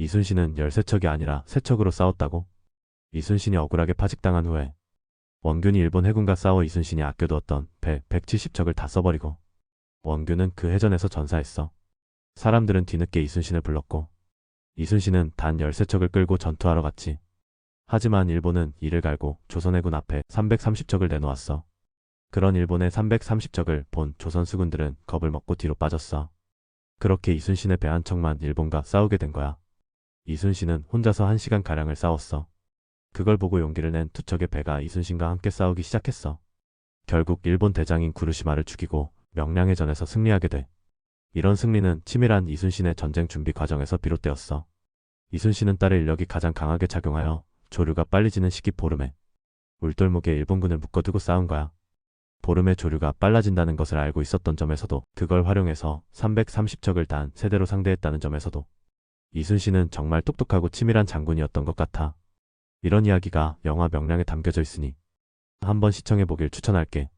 이순신은 13척이 아니라 3척으로 싸웠다고? 이순신이 억울하게 파직당한 후에 원균이 일본 해군과 싸워 이순신이 아껴두었던 배 170척을 다 써버리고 원균은 그 해전에서 전사했어. 사람들은 뒤늦게 이순신을 불렀고 이순신은 단 13척을 끌고 전투하러 갔지. 하지만 일본은 이를 갈고 조선 해군 앞에 330척을 내놓았어. 그런 일본의 330척을 본 조선 수군들은 겁을 먹고 뒤로 빠졌어. 그렇게 이순신의 배 한 척만 일본과 싸우게 된 거야. 이순신은 혼자서 한 시간 가량을 싸웠어. 그걸 보고 용기를 낸두 척의 배가 이순신과 함께 싸우기 시작했어. 결국 일본 대장인 구르시마를 죽이고 명량해전에서 승리하게 돼. 이런 승리는 치밀한 이순신의 전쟁 준비 과정에서 비롯되었어. 이순신은 딸의 인력이 가장 강하게 작용하여 조류가 빨리 지는 시기 보름에 울돌목에 일본군을 묶어두고 싸운 거야. 보름의 조류가 빨라진다는 것을 알고 있었던 점에서도 그걸 활용해서 330척을 단 세대로 상대했다는 점에서도 이순신은 정말 똑똑하고 치밀한 장군이었던 것 같아. 이런 이야기가 영화 명량에 담겨져 있으니 한번 시청해보길 추천할게.